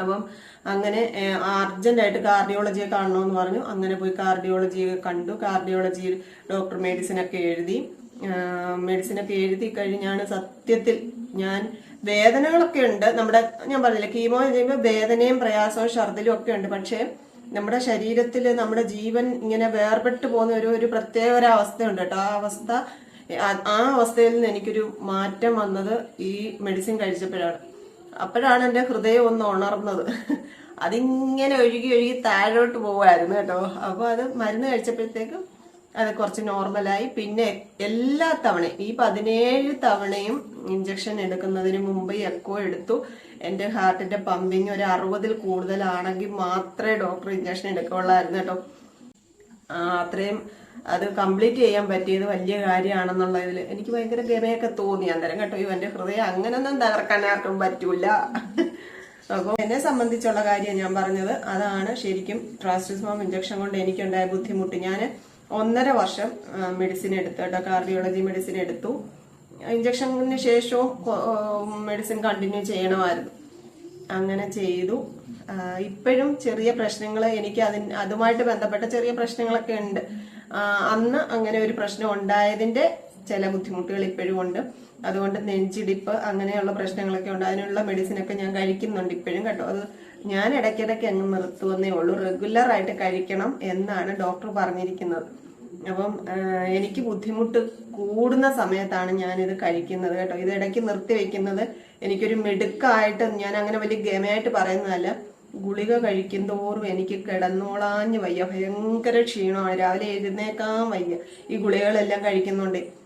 അപ്പം അങ്ങനെ അർജന്റ് ആയിട്ട് കാർഡിയോളജിയെ കാണണമെന്ന് പറഞ്ഞു. അങ്ങനെ പോയി കാർഡിയോളജിയെ കണ്ടു. കാർഡിയോളജിയിൽ ഡോക്ടർ മെഡിസിൻ ഒക്കെ എഴുതി. മെഡിസിൻ ഒക്കെ എഴുതി കഴിഞ്ഞാണ് സത്യത്തിൽ ഞാൻ വേദനകളൊക്കെ ഉണ്ട്. നമ്മുടെ ഞാൻ പറഞ്ഞില്ല കീമോ ചെയ്യുമ്പോൾ വേദനയും പ്രയാസവും ഛർദിലും ഒക്കെ ഉണ്ട്. പക്ഷേ നമ്മുടെ ശരീരത്തിൽ നമ്മുടെ ജീവൻ ഇങ്ങനെ വേർപെട്ട് പോകുന്ന ഒരു ഒരു പ്രത്യേക ഒരു അവസ്ഥയുണ്ട് കേട്ടോ. ആ അവസ്ഥ ആ അവസ്ഥയിൽ നിന്ന് എനിക്കൊരു മാറ്റം വന്നത് ഈ മെഡിസിൻ കഴിച്ചപ്പോഴാണ്. അപ്പോഴാണ് എന്റെ ഹൃദയം ഒന്ന് ഉണർന്നത്. അതിങ്ങനെ ഒഴുകി ഒഴുകി താഴോട്ട് പോവായിരുന്നു കേട്ടോ. അപ്പോൾ അത് മരുന്ന് കഴിച്ചപ്പോഴത്തേക്കും അത് കുറച്ച് നോർമലായി പിന്നെ എല്ലാ തവണയും ഈ പതിനേഴ് തവണയും ഇഞ്ചക്ഷൻ എടുക്കുന്നതിന് മുമ്പ് എക്കോ എടുത്തു. എന്റെ ഹാർട്ടിന്റെ പമ്പിങ് ഒരു അറുപതിൽ കൂടുതലാണെങ്കിൽ മാത്രമേ ഡോക്ടർ ഇഞ്ചക്ഷൻ എടുക്കുകയുള്ളായിരുന്നു കേട്ടോ. അത്രയും അത് കംപ്ലീറ്റ് ചെയ്യാൻ പറ്റിയത് വലിയ കാര്യമാണെന്നുള്ളതിൽ എനിക്ക് ഭയങ്കര ഗമയൊക്കെ തോന്നി. അന്നേരം കേട്ടോ അയ്യോ ഹൃദയം അങ്ങനൊന്നും തകർക്കാൻ ആർക്കും പറ്റൂല. അപ്പോൾ എന്നെ സംബന്ധിച്ചുള്ള കാര്യം ഞാൻ പറഞ്ഞത് അതാണ് ശരിക്കും ട്രാസ്റ്റിസ്മോം ഇഞ്ചക്ഷൻ കൊണ്ട് എനിക്കുണ്ടായ ബുദ്ധിമുട്ട്. ഞാൻ ഒന്നര വർഷം മെഡിസിൻ എടുത്തു കേട്ടോ കാർഡിയോളജി മെഡിസിൻ എടുത്തു. ഇഞ്ചക്ഷന് ശേഷവും മെഡിസിൻ കണ്ടിന്യൂ ചെയ്യണമായിരുന്നു. അങ്ങനെ ചെയ്തു. ഇപ്പോഴും ചെറിയ പ്രശ്നങ്ങൾ എനിക്ക് അതിന് അതുമായിട്ട് ബന്ധപ്പെട്ട ചെറിയ പ്രശ്നങ്ങളൊക്കെ ഉണ്ട്. അന്ന് അങ്ങനെ ഒരു പ്രശ്നം ഉണ്ടായതിന്റെ ചില ബുദ്ധിമുട്ടുകൾ ഇപ്പോഴും ഉണ്ട്. അതുകൊണ്ട് നെഞ്ചിടിപ്പ് അങ്ങനെയുള്ള പ്രശ്നങ്ങളൊക്കെ ഉണ്ട്. അതിനുള്ള മെഡിസിൻ ഒക്കെ ഞാൻ കഴിക്കുന്നുണ്ട് ഇപ്പോഴും കേട്ടോ. അത് ഞാൻ ഇടയ്ക്കിടയ്ക്ക് അങ്ങ് നിർത്തുവന്നേ ഉള്ളൂ. റെഗുലർ ആയിട്ട് കഴിക്കണം എന്നാണ് ഡോക്ടർ പറഞ്ഞിരിക്കുന്നത്. അപ്പം എനിക്ക് ബുദ്ധിമുട്ട് കൂടുന്ന സമയത്താണ് ഞാനിത് കഴിക്കുന്നത് കേട്ടോ. ഇത് ഇടയ്ക്ക് നിർത്തി വെക്കുന്നത് എനിക്കൊരു മിടുക്കായിട്ട് ഞാൻ അങ്ങനെ വലിയ ഗമയായിട്ട് പറയുന്നതല്ല. ഗുളിക കഴിക്കും തോറും എനിക്ക് കിടന്നോളാഞ്ഞ് വയ്യ. ഭയങ്കര ക്ഷീണമാണ്. രാവിലെ എഴുന്നേക്കാൻ വയ്യ. ഈ ഗുളികകളെല്ലാം കഴിക്കുന്നുണ്ട്.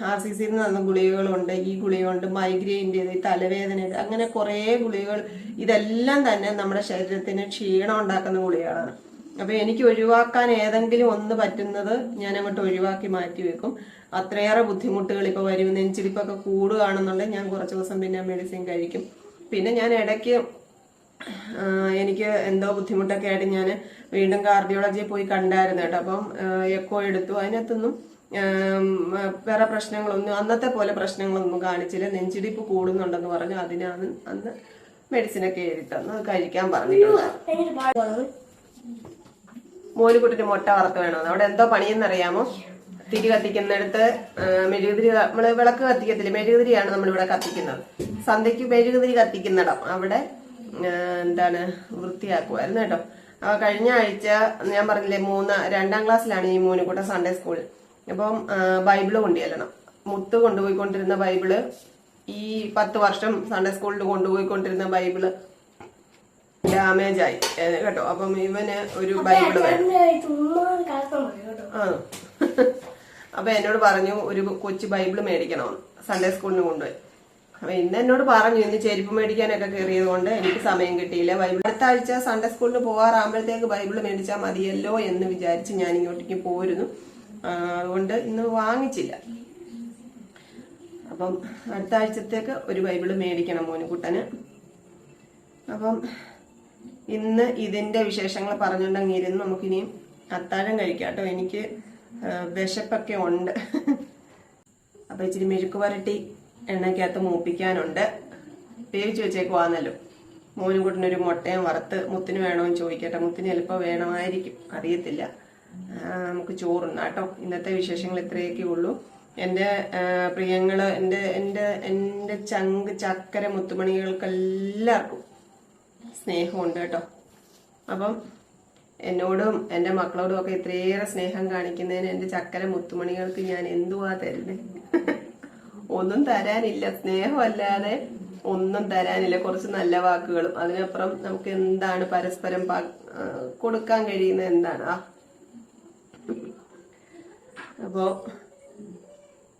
ആർ സി സിയിൽ നിന്ന് ഗുളികകളുണ്ട്. ഈ ഗുളികയുണ്ട്. മൈഗ്രെയിന്റെ തലവേദന അങ്ങനെ കുറേ ഗുളികകൾ. ഇതെല്ലാം തന്നെ നമ്മുടെ ശരീരത്തിന് ക്ഷീണം ഉണ്ടാക്കുന്ന ഗുളികകളാണ്. അപ്പോൾ എനിക്ക് ഒഴിവാക്കാൻ ഏതെങ്കിലും ഒന്ന് പറ്റുന്നത് ഞാൻ അങ്ങോട്ട് ഒഴിവാക്കി മാറ്റി വെക്കും. അത്രയേറെ ബുദ്ധിമുട്ടുകൾ ഇപ്പൊ വരും. നെഞ്ചിരിപ്പൊക്കെ കൂടുകയാണെന്നുണ്ടെങ്കിൽ ഞാൻ കുറച്ച് ദിവസം പിന്നെ മെഡിസിൻ കഴിക്കും. പിന്നെ ഞാൻ ഇടയ്ക്ക് എനിക്ക് എന്തോ ബുദ്ധിമുട്ടൊക്കെ ആയിട്ട് ഞാൻ വീണ്ടും കാർഡിയോളജിയിൽ പോയി കണ്ടായിരുന്നു കേട്ടോ. അപ്പം എക്കോ എടുത്തു. അതിനകത്തൊന്നും വേറെ പ്രശ്നങ്ങളൊന്നും അന്നത്തെ പോലെ പ്രശ്നങ്ങളൊന്നും കാണിച്ചില്ല. നെഞ്ചിടിപ്പ് കൂടുന്നുണ്ടെന്ന് പറഞ്ഞു അതിനാണ് അന്ന് മെഡിസിനൊക്കെ എഴുതി തന്നു. അത് കഴിക്കാൻ പറഞ്ഞിട്ടുണ്ട്.
വന്നു
മുട്ട വറുത്ത് വേണമെന്ന് അവിടെ എന്തോ പണിയെന്നറിയാമോ? തിരി കത്തിക്കുന്നിടത്ത് മെഴുകുതിരി നമ്മൾ വിളക്ക് കത്തിക്കത്തില്ല? മെഴുകുതിരിയാണ് നമ്മളിവിടെ കത്തിക്കുന്നത്. സന്ധ്യക്ക് മെഴുകുതിരി കത്തിക്കുന്നിടം. അവിടെ എന്താണ് വൃത്തിയാക്കുമായിരുന്നു കേട്ടോ. അപ്പൊ കഴിഞ്ഞ ആഴ്ച ഞാൻ പറഞ്ഞില്ലേ മൂന്ന് രണ്ടാം ക്ലാസ്സിലാണ് ഈ മോനുകുട്ട സൺഡേ സ്കൂൾ അപ്പം ബൈബിൾ കൊണ്ടുചെല്ലണം. മുത്ത് കൊണ്ടുപോയിക്കൊണ്ടിരുന്ന ബൈബിൾ ഈ പത്ത് വർഷം സൺഡേ സ്കൂളിൽ കൊണ്ടുപോയിക്കൊണ്ടിരുന്ന ബൈബിൾ ഡാമേജ് ആയി കേട്ടോ. അപ്പം ഇവന് ഒരു
ബൈബിൾ
ആ. അപ്പൊ എന്നോട് പറഞ്ഞു ഒരു കൊച്ചു ബൈബിൾ മേടിക്കണം സൺഡേ സ്കൂളിന് കൊണ്ടുപോയി. ഇന്ന് എന്നോട് പറഞ്ഞു ഇന്ന് ചെരുപ്പ് മേടിക്കാനൊക്കെ കയറിയത് കൊണ്ട് എനിക്ക് സമയം കിട്ടിയില്ല. ബൈബിൾ അടുത്ത ആഴ്ച സൺഡേ സ്കൂളിൽ പോകാറാകുമ്പോഴത്തേക്ക് ബൈബിൾ മേടിച്ചാൽ മതിയല്ലോ എന്ന് വിചാരിച്ച് ഞാൻ ഇങ്ങോട്ടേക്ക് പോരുന്നു. അതുകൊണ്ട് ഇന്ന് വാങ്ങിച്ചില്ല. അപ്പം അടുത്ത ആഴ്ചത്തേക്ക് ഒരു ബൈബിൾ മേടിക്കണം മോനുകുട്ടന്. അപ്പം ഇന്ന് ഇതിന്റെ വിശേഷങ്ങൾ പറഞ്ഞുകൊണ്ടങ്ങ് ഇരുന്ന് നമുക്കിനിയും അത്താഴം കഴിക്കാം കേട്ടോ എനിക്ക് വിശപ്പൊക്കെ ഉണ്ട്. അപ്പൊ ഇച്ചിരി മെഴുക്ക് എണ്ണയ്ക്കകത്ത് മൂപ്പിക്കാനുണ്ട്. വേവിച്ച് വെച്ചേക്കുവാന്നല്ലോ മോനും കൂട്ടിനൊരു മുട്ടയും വറുത്ത് മുത്തിന് വേണമെന്ന് ചോദിക്കട്ടെ. മുത്തിന് ചിലപ്പോൾ വേണമായിരിക്കും. അറിയത്തില്ല. നമുക്ക് ചോറുണ്ട് കേട്ടോ. ഇന്നത്തെ വിശേഷങ്ങൾ ഇത്രയൊക്കെ ഉള്ളൂ. എന്റെ പ്രിയങ്ങൾ എന്റെ എന്റെ എന്റെ ചങ്ക് ചക്കര മുത്തുമണികൾക്കെല്ലാവർക്കും സ്നേഹമുണ്ട് കേട്ടോ. അപ്പം എന്നോടും എന്റെ മക്കളോടും ഒക്കെ ഇത്രയേറെ സ്നേഹം കാണിക്കുന്നതിന് എന്റെ ചക്കര മുത്തുമണികൾക്ക് ഞാൻ എന്തുവാ തരുന്നേ? ഒന്നും തരാനില്ല സ്നേഹമല്ലാതെ ഒന്നും തരാനില്ല. കുറച്ച് നല്ല വാക്കുകളും. അതിനപ്പുറം നമുക്ക് എന്താണ് പരസ്പരം കൊടുക്കാൻ കഴിയുന്ന എന്താണ്? ആ. അപ്പോ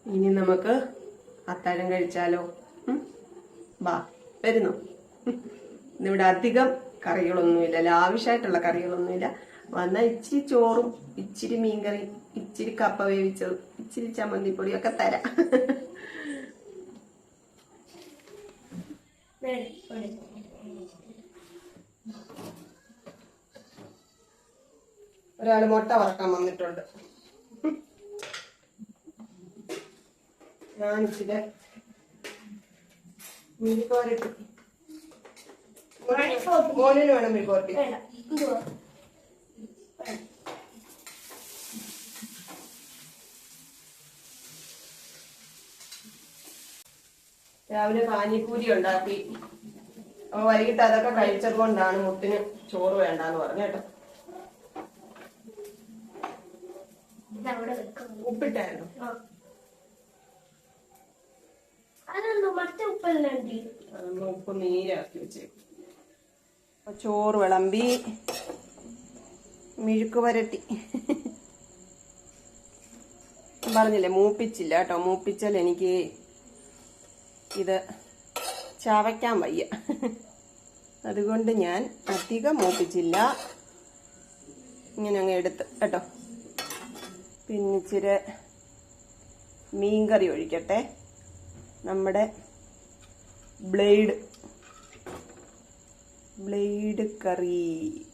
ഇനി നമുക്ക് അത്താഴം കഴിച്ചാലോ? വാ വരുന്നു. ഇന്നിവിടെ അധികം കറികളൊന്നുമില്ല. ലാവിഷായിട്ടുള്ള കറികളൊന്നുമില്ല. വന്ന ഇച്ചിരി ചോറും ഇച്ചിരി മീൻകറി ഇച്ചിരി കപ്പ വേവിച്ചതും ഇച്ചിരി ചമ്മന്തിപ്പൊടിയൊക്കെ തരാം. ഒരാൾ മുട്ട വറക്കാൻ വന്നിട്ടുണ്ട്. മിഴിക്കോരട്ടി മോനിന് വേണം മിഴിക്കോരട്ടി രാവിലെ പാനിപ്പൂരി ഉണ്ടാക്കി. അപ്പൊ വൈകിട്ട് അതൊക്കെ കഴിച്ചത് കൊണ്ടാണ് മുത്തിന് ചോറ് വേണ്ടെന്ന് പറഞ്ഞു കേട്ടോ. ഉപ്പിട്ടായിരുന്നു. അതൊന്ന് ഉപ്പ് നീരാക്കി വെച്ചേക്കും. ചോറ് വിളമ്പി മിഴുക്ക് വരട്ടി. പറഞ്ഞില്ലേ മൂപ്പിച്ചില്ല കേട്ടോ മൂപ്പിച്ചാൽ എനിക്ക് ഇത് ചവയ്ക്കാൻ വയ്യ. അതുകൊണ്ട് ഞാൻ അധികം മൂപ്പിച്ചില്ല. ഇങ്ങനെ അങ്ങ് എടുത്ത് കേട്ടോ. പിന്നെ ഇച്ചിരി മീൻകറി ഒഴിക്കട്ടെ. നമ്മുടെ ബ്ലേഡ്. ബ്ലേഡ് കറി.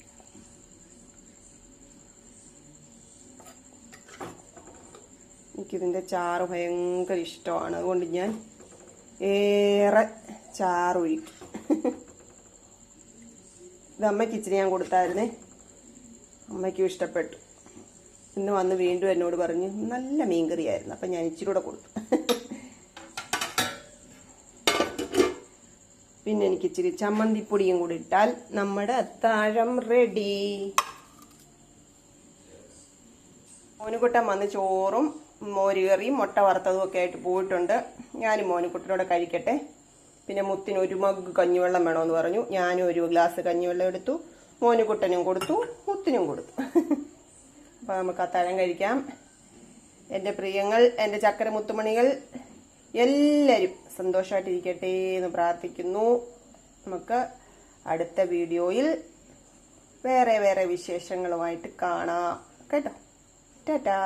എനിക്കിതിന്റെ ചാറ് ഭയങ്കര ഇഷ്ടമാണ്. അതുകൊണ്ട് ഞാൻ ഏറെ ചാറൊഴിക്കും ഇത് അമ്മയ്ക്ക് ഇച്ചിരി ഞാൻ കൊടുത്തായിരുന്നേ. അമ്മയ്ക്കും ഇഷ്ടപ്പെട്ടു. ഇന്ന് വന്ന് വീണ്ടും എന്നോട് പറഞ്ഞു നല്ല മീൻകറിയായിരുന്നു അപ്പം ഞാൻ ഇച്ചിരി കൂടെ കൊടുത്തു. പിന്നെ എനിക്ക് ഇച്ചിരി ചമ്മന്തിപ്പൊടിയും കൂടി ഇട്ടാൽ നമ്മുടെ അത്താഴം റെഡി മോനുകുട്ടൻ വന്ന് ചോറും മോരുകറിയും മുട്ട വറുത്തതും ഒക്കെ ആയിട്ട് പോയിട്ടുണ്ട്. ഞാനും മോനുകുട്ടനോടെ കഴിക്കട്ടെ. പിന്നെ മുത്തിന് ഒരു മഗ് കഞ്ഞിവെള്ളം വേണമെന്ന് പറഞ്ഞു. ഞാനും ഒരു ഗ്ലാസ് കഞ്ഞിവെള്ളം എടുത്തു. മോനുകുട്ടനും കൊടുത്തു. മുത്തിനും കൊടുത്തു. അപ്പോൾ നമുക്ക് അത്താഴം കഴിക്കാം. എന്റെ പ്രിയങ്ങൾ എന്റെ ചക്കര മുത്തുമണികൾ എല്ലാവരും സന്തോഷമായിട്ടിരിക്കട്ടെ എന്ന് പ്രാർത്ഥിക്കുന്നു. നമുക്ക് അടുത്ത വീഡിയോയിൽ വേറെ വേറെ വിശേഷങ്ങളുമായിട്ട് കാണാം. കേട്ടോ? ടാറ്റാ.